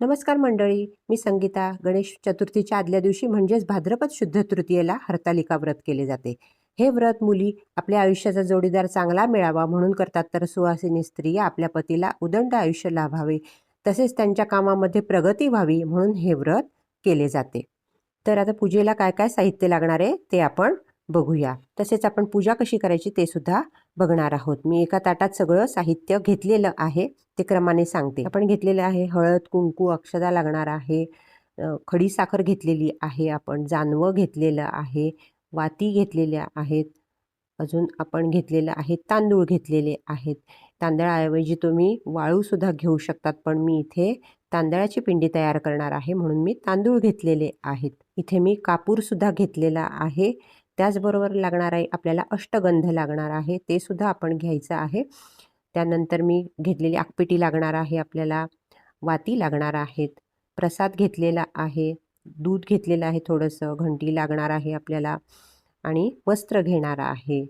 नमस्कार मंडळी मी संगीता. गणेश चतुर्थीच्या आदल्या दिवशी म्हणजेच भाद्रपद शुद्ध तृतीयेला हरतालिका व्रत केले जाते. हे व्रत मुली आपल्या आयुष्याचा जोडीदार चांगला मिळावा म्हणून करतात तर सुवासिनी स्त्रिया आपल्या पतीला उदंड आयुष्य लाभावे तसेच त्यांच्या कामामध्ये प्रगती व्हावी म्हणून हे व्रत केले जाते. तर आता पूजेला काय काय साहित्य लागणार आहे ते आपण बघूया. तसेच आपण पूजा कशी करायची ते सुद्धा बघणार आहोत. मी एका ताटात सगळं साहित्य घेतलेलं आहे ते क्रमाने सांगते. आपण घेतलेलं आहे हळद कुंकू अक्षदा लागणार आहे. खडी साखर घेतलेली आहे आपण जानवं घेतलेलं आहे वाती घेतलेल्या आहेत. अजून आपण घेतलेलं आहे तांदूळ घेतलेले आहेत. तांदळाऐवजी तुम्ही वाळूसुद्धा घेऊ शकतात पण मी इथे तांदळाची पिंडी तयार करणार आहे म्हणून मी तांदूळ घेतलेले आहेत. इथे मी कापूरसुद्धा घेतलेला आहे. त्याचबरोबर लागणार आहे आपल्याला अष्टगंध लागणार आहे ते सुद्धा आपण घ्यायचं आहे. त्यानंतर मी घेतलेली आकपेटी लागणार आहे आपल्याला वाती लागणार आहेत प्रसाद घेतलेला आहे दूध घेतलेलं आहे थोडंसं घंटी लागणार आहे आपल्याला आणि वस्त्र घेणार आहे.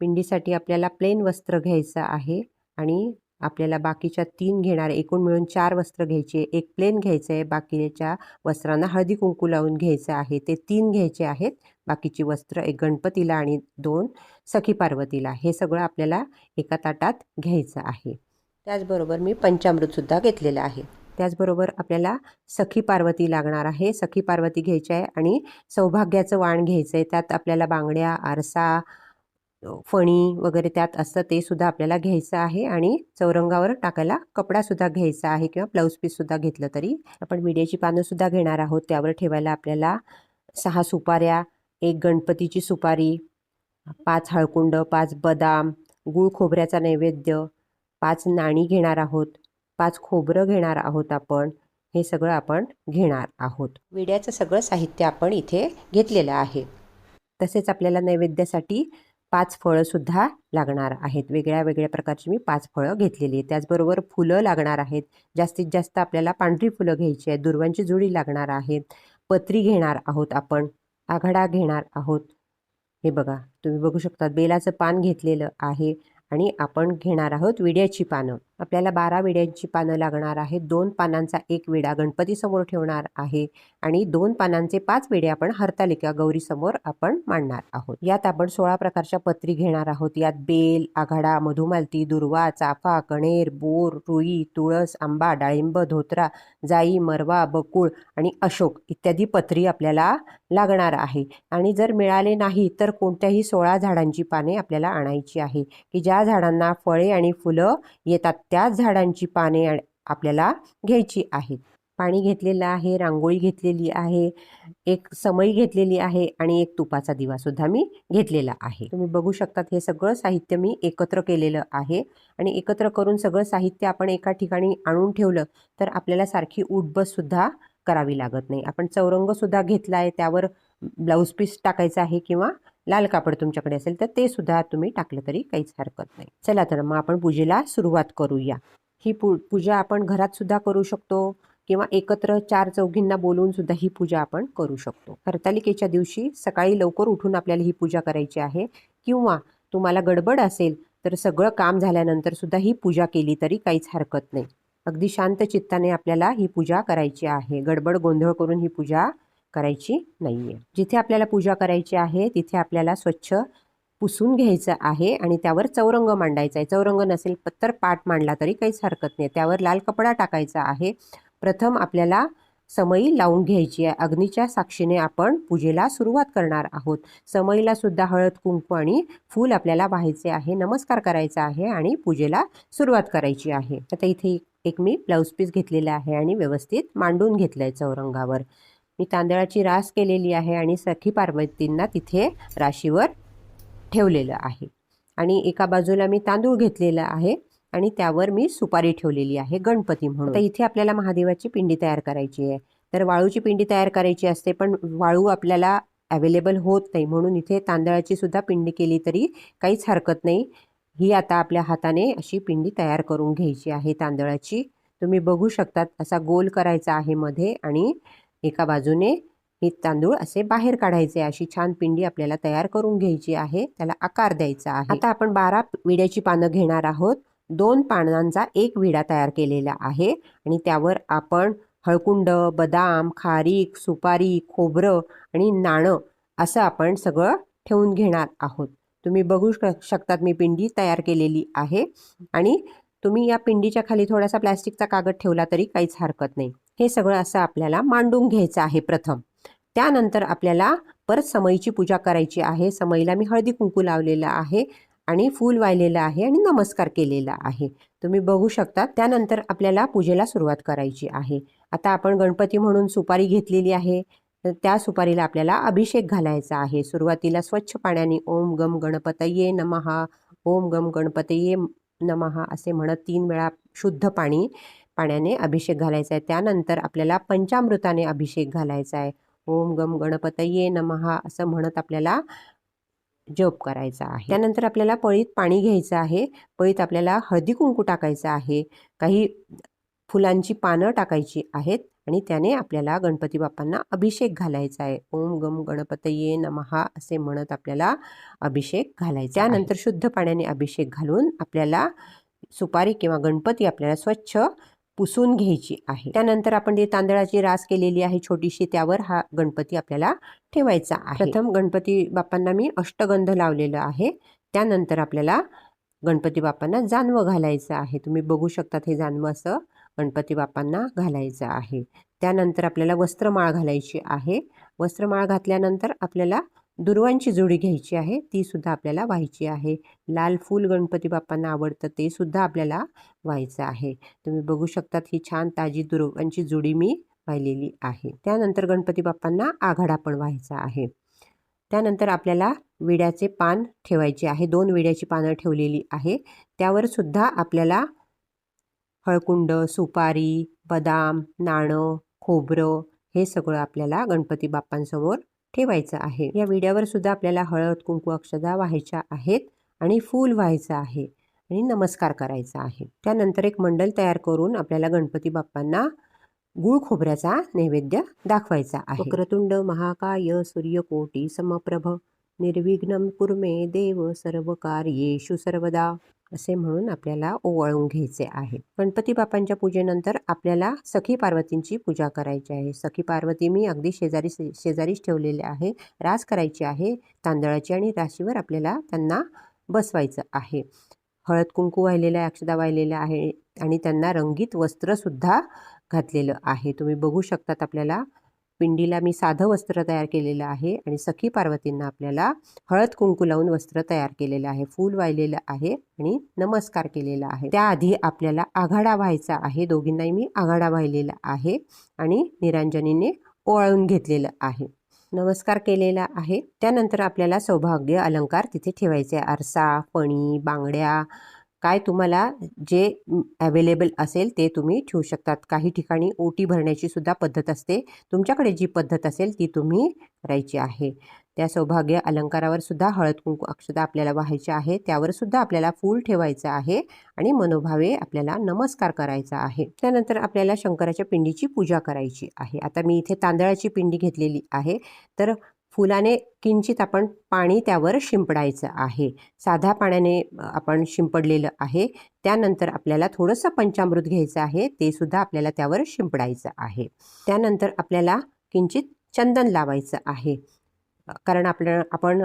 पिंडीसाठी आपल्याला प्लेन वस्त्र घ्यायचं आहे आणि आपल्याला बाकीच्या तीन घेणार एकूण मिळून चार वस्त्र घ्यायचे एक प्लेन घ्यायचं आहे बाकीच्या वस्त्रांना हळदी कुंकू लावून घ्यायचं आहे. ते तीन घ्यायचे आहेत. बाकीची वस्त्र एक गणपतीला आणि दोन सखी पार्वतीला. हे सगळं आपल्याला एका ताटात घ्यायचं आहे. त्याचबरोबर मी पंचामृतसुद्धा घेतलेलं आहे. त्याचबरोबर आपल्याला सखी पार्वती लागणार आहे. सखी पार्वती घ्यायची आहे आणि सौभाग्याचं वाण घ्यायचं आहे. त्यात आपल्याला बांगड्या आरसा फणी वगैरे त्यात असतं ते सुद्धा आपल्याला घ्यायचं आहे आणि चौरंगावर टाकायला कपडासुद्धा घ्यायचा आहे किंवा ब्लाऊज पीससुद्धा घेतलं तरी आपण विड्याची पानंसुद्धा घेणार आहोत. त्यावर ठेवायला आपल्याला सहा सुपाऱ्या एक गणपतीची सुपारी पाच हळकुंड पाच बदाम गूळ खोबऱ्याचा नैवेद्य पाच नाणी घेणार आहोत पाच खोबरं घेणार आहोत आपण हे सगळं आपण घेणार आहोत. विड्याचं सगळं साहित्य आपण इथे घेतलेलं आहे. तसेच आपल्याला नैवेद्यासाठी पाच फळंसुद्धा लागणार आहेत. वेगळ्या वेगळ्या प्रकारची मी पाच फळं घेतलेली आहेत. त्याचबरोबर फुलं लागणार आहेत. जास्तीत जास्त आपल्याला पांढरी फुलं घ्यायची आहेत. दुर्वांची जुडी लागणार आहे पत्री घेणार आहोत आपण. आघाडा घेणार आहोत. हे बघा तुम्ही बघू शकता बेलाचं पान घेतलेलं आहे आणि आपण घेणार आहोत विड्याची पानं. आपल्याला बारा विड्यांची पानं लागणार आहेत. दोन पानांचा एक विडा गणपतीसमोर ठेवणार आहे आणि दोन पानांचे पाच विडे आपण हरतालिका गौरीसमोर आपण मांडणार आहोत. यात आपण सोळा प्रकारच्या पत्री घेणार आहोत. यात बेल आघाडा मधुमालती दुर्वा चाफा कणेर बोर रुई तुळस आंबा डाळिंब धोत्रा जाई मरवा बकुळ आणि अशोक इत्यादी पत्री आपल्याला लागणार आहे. आणि जर मिळाले नाही तर कोणत्याही सोळा झाडांची पाने आपल्याला आणायची आहे की ज्या झाडांना फळे आणि फुलं येतात त्याच झाडांची पाने आपल्याला घ्यायची आहेत. पाणी घेतलेलं आहे रांगोळी घेतलेली आहे एक समई घेतलेली आहे आणि एक तुपाचा दिवासुद्धा मी घेतलेला आहे. तुम्ही बघू शकतात हे सगळं साहित्य मी एकत्र केलेलं आहे आणि एकत्र करून सगळं साहित्य आपण एका ठिकाणी आणून ठेवलं तर आपल्याला सारखी उठबससुद्धा करावी लागत नाही. आपण चौरंगसुद्धा घेतला आहे त्यावर ब्लाऊज पीस टाकायचं आहे किंवा लाल कापड तुमच्याकडे असेल तर ते सुद्धा तुम्ही टाकलं तरी काहीच हरकत नाही. चला तर मग आपण पूजेला सुरुवात करूया. ही पू पूजा आपण घरात सुद्धा करू शकतो किंवा एकत्र चार चौघींना बोलवून सुद्धा ही पूजा आपण करू शकतो. हरतालिकेच्या दिवशी सकाळी लवकर उठून आपल्याला ही पूजा करायची आहे किंवा तुम्हाला गडबड असेल तर सगळं काम झाल्यानंतर सुद्धा ही पूजा केली तरी काहीच हरकत नाही. अगदी शांत चित्ताने आपल्याला ही पूजा करायची आहे. गडबड गोंधळ करून ही पूजा करायची नाहीये. जिथे आपल्याला पूजा करायची आहे तिथे आपल्याला स्वच्छ पुसून घ्यायचं आहे आणि त्यावर चौरंग मांडायचा आहे. चौरंग नसेल तर पाट मांडला तरी काहीच हरकत नाही. त्यावर लाल कपडा टाकायचा आहे. प्रथम आपल्याला समई लावून घ्यायची आहे. अग्नीच्या साक्षीने आपण पूजेला सुरुवात करणार आहोत. समईला सुद्धा हळद कुंकू आणि फूल आपल्याला व्हायचे आहे नमस्कार करायचा आहे आणि पूजेला सुरुवात करायची आहे. आता इथे एक मी ब्लाऊज पीस घेतलेला आहे आणि व्यवस्थित मांडून घेतलं आहे चौरंगावर. मी तांदळाची रास केलेली आहे आणि सखी पार्वतींना तिथे राशीवर ठेवलेलं आहे. आणि एका बाजूला मी तांदूळ घेतलेला आहे आणि त्यावर मी सुपारी ठेवलेली आहे गणपती म्हणून. तर इथे आपल्याला महादेवाची पिंडी तयार करायची आहे. तर वाळूची पिंडी तयार करायची असते पण वाळू आपल्याला अवेलेबल होत नाही. म्हणून इथे तांदळाची सुद्धा पिंडी केली तरी काहीच हरकत नाही. ही आता आपल्या हाताने अशी पिंडी तयार करून घ्यायची आहे तांदळाची. तुम्ही बघू शकतात असा गोल करायचा आहे मध्ये आणि एका बाजूने हे तांदूळ असे बाहेर काढायचे अशी छान पिंडी आपल्याला तयार करून घ्यायची आहे. त्याला आकार द्यायचा आहे. आता आपण बारा विड्याची पानं घेणार आहोत. दोन पानांचा एक विडा तयार केलेला आहे आणि त्यावर आपण हळकुंड बदाम खारीक सुपारी खोबरं आणि नाणं असं आपण सगळं ठेवून घेणार आहोत. तुम्ही बघू शकतात मी पिंडी तयार केलेली आहे आणि तुम्ही या पिंडीच्या खाली थोडासा प्लॅस्टिकचा कागद ठेवला तरी काहीच हरकत नाही. हे सगळं असं आपल्याला मांडून घ्यायचं आहे प्रथम. त्यानंतर आपल्याला परत समईची पूजा करायची आहे. समईला मी हळदी कुंकू लावलेलं आहे आणि फूल वाहिलेलं आहे आणि नमस्कार केलेला आहे. तुम्ही बघू शकता त्यानंतर आपल्याला पूजेला सुरुवात करायची आहे. आता आपण गणपती म्हणून सुपारी घेतलेली आहे. तर त्या सुपारीला आपल्याला अभिषेक घालायचा आहे. सुरुवातीला स्वच्छ पाण्याने ओम गम गणपतये नमहा ओम गम गणपतये नमहा असे म्हणत तीन वेळा शुद्ध पाणी पाण्याने अभिषेक घालायचा आहे. त्यानंतर आपल्याला पंचामृताने अभिषेक घालायचा आहे. ओम गम गणपतये नमहा असं म्हणत आपल्याला जप करायचा आहे. त्यानंतर आपल्याला पळीत पाणी घ्यायचं आहे. पळीत आपल्याला हळदी कुंकू टाकायचं आहे. काही फुलांची पानं टाकायची आहेत आणि त्याने आपल्याला गणपती बाप्पांना अभिषेक घालायचा आहे. ओम गम गणपतये नमहा असे म्हणत आपल्याला अभिषेक घालायचा त्यानंतर शुद्ध पाण्याने अभिषेक घालून आपल्याला सुपारी किंवा गणपती आपल्याला स्वच्छ पुसून घ्यायची आहे. त्यानंतर आपण जे तांदळाची रास केलेली आहे छोटीशी त्यावर हा गणपती आपल्याला ठेवायचा आहे. प्रथम गणपती बाप्पांना मी अष्टगंध लावलेलं आहे. त्यानंतर आपल्याला गणपती बाप्पांना जानवं घालायचं आहे. तुम्ही बघू शकतात हे जानवं असं गणपती बाप्पांना घालायचं आहे. त्यानंतर आपल्याला वस्त्रमाळ घालायची आहे. वस्त्रमाळ घातल्यानंतर आपल्याला दुर्वांची जोडी घ्यायची आहे ती सुद्धा आपल्याला व्हायची आहे. लाल फूल गणपती बाप्पांना आवडतं ते सुद्धा आपल्याला व्हायचं आहे. तुम्ही बघू शकतात ही छान ताजी दुर्वांची जोडी मी वाहिलेली आहे. त्यानंतर गणपती बाप्पांना आघाडा पण व्हायचा आहे. त्यानंतर आपल्याला विड्याचे पान ठेवायचे आहे दोन विड्याची पानं ठेवलेली आहे. त्यावर सुद्धा आपल्याला हळकुंड सुपारी बदाम नाणं खोबरं हे सगळं आपल्याला गणपती बाप्पांसमोर ठेवायचं आहे. या विड्यावर सुद्धा आपल्याला हळद कुंकू अक्षदा व्हायच्या आहेत आणि फूल व्हायचं आहे आणि नमस्कार करायचा आहे. त्यानंतर एक मंडल तयार करून आपल्याला गणपती बाप्पांना गुळ खोबऱ्याचा नैवेद्य दाखवायचा आहे. वक्रतुंड महाकाय सूर्यकोटी समप्रभ निर्विघ्नम कुर्मे देव सर्व कार्येषु सर्वदा. असे म्हणून आपल्याला ओवाळून घ्यायचे आहे गणपती बाप्पांच्या पूजेनंतर आपल्याला सखी पार्वतींची पूजा करायची आहे. सखी पार्वती मी अगदी शेजारी शेजारीच ठेवलेले आहे. रास करायची आहे. तांदळाची आणि राशीवर आपल्याला त्यांना बसवायचं आहे. हळद कुंकू आहे अक्षदा वाहिलेल्या आहे आणि त्यांना रंगीत वस्त्रसुद्धा घातलेलं आहे. तुम्ही बघू शकतात आपल्याला पिंडीला मी साधं वस्त्र तयार केलेलं आहे आणि सखी पार्वतींना आपल्याला हळद कुंकू लावून वस्त्र तयार केलेलं आहे फूल वाहिलेलं आहे आणि नमस्कार केलेला आहे. त्याआधी आपल्याला आघाडा व्हायचा आहे. दोघींनाही मी आघाडा वाहिलेला आहे आणि निरांजनीने ओवाळून घेतलेलं आहे. नमस्कार केलेला आहे. त्यानंतर आपल्याला सौभाग्य अलंकार तिथे ठेवायचे आरसा फणी बांगड्या काय तुम्हाला जे अवेलेबल असेल ते तुम्ही ठेवू शकतात. काही ठिकाणी ओटी भरण्याची सुद्धा पद्धत असते. तुमच्याकडे जी पद्धत असेल ती तुम्ही करायची आहे. त्या सौभाग्य अलंकारावर सुद्धा हळद कुंकू अक्षता आपल्याला व्हायची आहे. त्यावर सुद्धा आपल्याला फूल ठेवायचं आहे आणि मनोभावे आपल्याला नमस्कार करायचा आहे. त्यानंतर आपल्याला शंकराच्या पिंडीची पूजा करायची आहे. आता मी इथे तांदळाची पिंडी घेतलेली आहे. तर फुलाने किंचित आपण पाणी त्यावर शिंपडायचं आहे. साध्या पाण्याने आपण शिंपडलेलं आहे. त्यानंतर आपल्याला थोडंसं पंचामृत घ्यायचं आहे. ते सुद्धा आपल्याला त्यावर शिंपडायचं आहे. त्यानंतर आपल्याला किंचित चंदन लावायचं आहे. कारण आपल्या आपण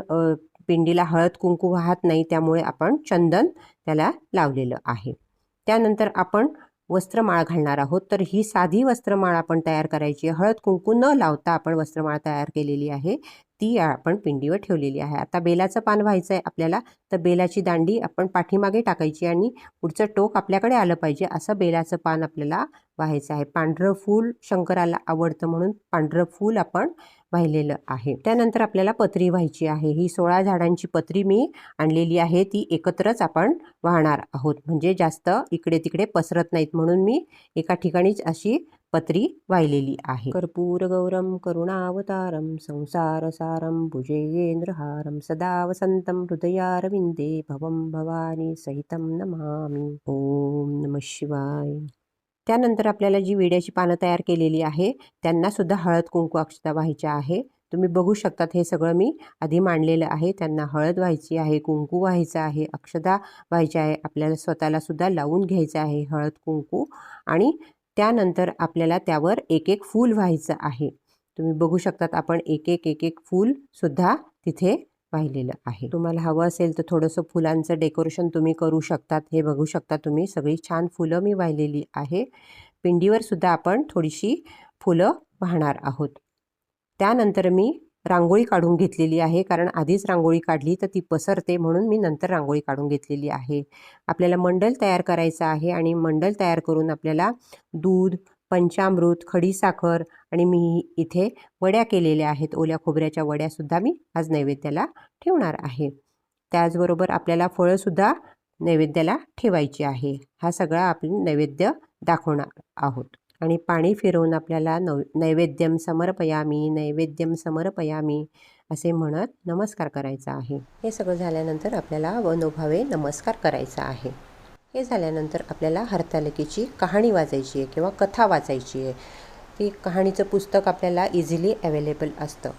पिंडीला हळद कुंकू वाहत नाही त्यामुळे आपण चंदन त्याला लावलेलं आहे. त्यानंतर आपण वस्त्रमाळ घालणार आहोत. तर ही साधी वस्त्रमाळ आपण तयार करायची आहे. हळद कुंकू न लावता आपण वस्त्रमाळ तयार केलेली आहे. ती आपण पिंडीवर ठेवलेली आहे. आता बेलाचं पान व्हायचं आहे आपल्याला तर बेलाची दांडी आपण पाठीमागे टाकायची आणि पुढचं टोक आपल्याकडे आलं पाहिजे. असं बेलाचं पान आपल्याला व्हायचं आहे. पांढरं फूल शंकराला आवडतं म्हणून पांढरं फूल आपण वाहिलेलं आहे. त्यानंतर आपल्याला पत्री व्हायची आहे. ही सोळा झाडांची पत्री मी आणलेली आहे. ती एकत्रच आपण वाहणार आहोत. म्हणजे जास्त इकडे तिकडे पसरत नाहीत म्हणून मी एका ठिकाणीच अशी पत्री वाहिलेली आहे. कर्पूर गौरम करुणावतारम संसार सारम भुजेंद्रहारम सदा वसंतम हृदयारविंदे भवम भवानी सहितम नमामी. ओम नम शिवाय. त्यानंतर आपल्याला जी विड्याची पानं तयार केलेली आहे त्यांनासुद्धा हळद कुंकू अक्षता व्हायच्या आहे. तुम्ही बघू शकतात हे सगळं मी आधी मांडलेलं आहे. त्यांना हळद व्हायची आहे कुंकू व्हायचं आहे अक्षदा व्हायची आहे. आपल्याला स्वतःला सुद्धा लावून घ्यायचं आहे हळद कुंकू आणि त्यानंतर आपल्याला त्यावर एक एक फूल व्हायचं आहे. तुम्ही बघू शकतात आपण एक एक एक एक फूलसुद्धा तिथे वाहिलेलं आहे. तुम्हाला हवं असेल तर थोडंसं फुलांचं डेकोरेशन तुम्ही करू शकतात. हे बघू शकता तुम्ही. सगळी छान फुलं मी वाहिलेली आहे. पिंडीवर सुद्धा आपण थोडीशी फुलं वाहणार आहोत. त्यानंतर मी रांगोळी काढून घेतलेली आहे. कारण आधीच रांगोळी काढली तर ती पसरते म्हणून मी नंतर रांगोळी काढून घेतलेली आहे. आपल्याला मंडल तयार करायचं आहे आणि मंडल तयार करून आपल्याला दूध पंचामृत खडीसाखर आणि मी इथे वड्या केलेल्या आहेत. ओल्या खोबऱ्याच्या वड्यासुद्धा मी आज नैवेद्याला ठेवणार आहे. त्याचबरोबर आपल्याला फळंसुद्धा नैवेद्याला ठेवायची आहे. हा सगळा आपण नैवेद्य दाखवणार आहोत. आणि पाणी फिरवून आपल्याला नव नैवेद्यम समर्पयामी नैवेद्यम समर्पयामी असे म्हणत नमस्कार करायचा आहे. हे सगळं झाल्यानंतर आपल्याला वनोभावे नमस्कार करायचा आहे. हे झाल्यानंतर आपल्याला हरतालिकेची कहाणी वाचायची आहे किंवा कथा वाचायची आहे. ती कहाणीचं पुस्तक आपल्याला इझिली अवेलेबल असतं.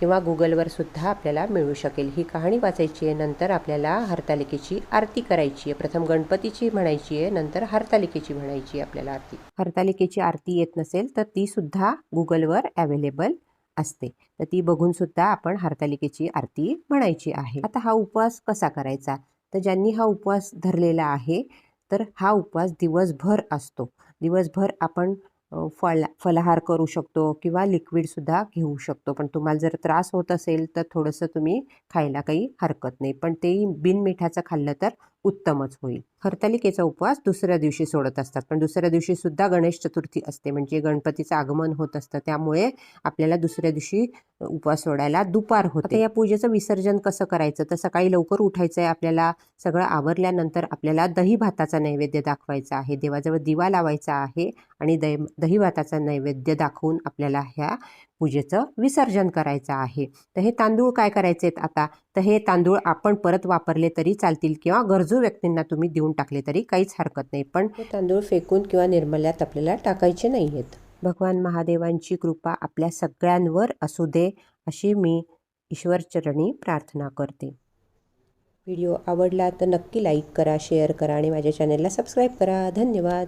किंवा गुगलवर सुद्धा आपल्याला मिळू शकेल. ही कहाणी वाचायची आहे नंतर आपल्याला हरतालिकेची आरती करायची आहे. प्रथम गणपतीची म्हणायची आहे नंतर हरतालिकेची म्हणायची आहे आपल्याला आरती. हरतालिकेची आरती येत नसेल तर ती सुद्धा गुगलवर अवेलेबल असते. तर ती बघून सुद्धा आपण हरतालिकेची आरती म्हणायची आहे. आता हा उपवास कसा करायचा? तर ज्यांनी हा उपवास धरलेला आहे तर हा उपवास दिवसभर असतो. दिवसभर आपण फळ फलाहार करू शकतो किंवा लिक्विडसुद्धा घेऊ शकतो. पण तुम्हाला जर त्रास होत असेल तर थोडंसं तुम्ही खायला काही हरकत नाही. पण तेही बिनमिठाचं खाल्लं तर उत्तमच होईल. हरतालिकेचा उपवास दुसऱ्या दिवशी सोडत असतात. पण दुसऱ्या दिवशी सुद्धा गणेश चतुर्थी असते. म्हणजे गणपतीचं आगमन होत असतं. त्यामुळे आपल्याला दुसऱ्या दिवशी उपवास सोडायला दुपार होते. या पूजेचं विसर्जन कसं करायचं? तर सकाळी लवकर उठायचं आहे आपल्याला. सगळं आवरल्यानंतर आपल्याला दही भाताचा नैवेद्य दाखवायचा आहे. देवाजवळ दिवा लावायचा आहे आणि दै दही भाताचा नैवेद्य दाखवून आपल्याला ह्या पूजेचं विसर्जन करायचं आहे. तर हे तांदूळ काय करायचे आहेत आता? तर हे तांदूळ आपण परत वापरले तरी चालतील किंवा गरज व्यक्तींना तुम्ही देऊन टाकले तरी काहीच हरकत नाही पण हे तांदूळ फेकून किंवा निर्मल्यात आपल्याला टाकायचे नाही आहेत भगवान महादेवांची कृपा आपल्या सगळ्यांवर असू दे अशी मी ईश्वरचरणी प्रार्थना करते. व्हिडिओ आवडला तर नक्की लाईक करा शेअर करा आणि माझ्या चॅनलला सबस्क्राईब करा. धन्यवाद.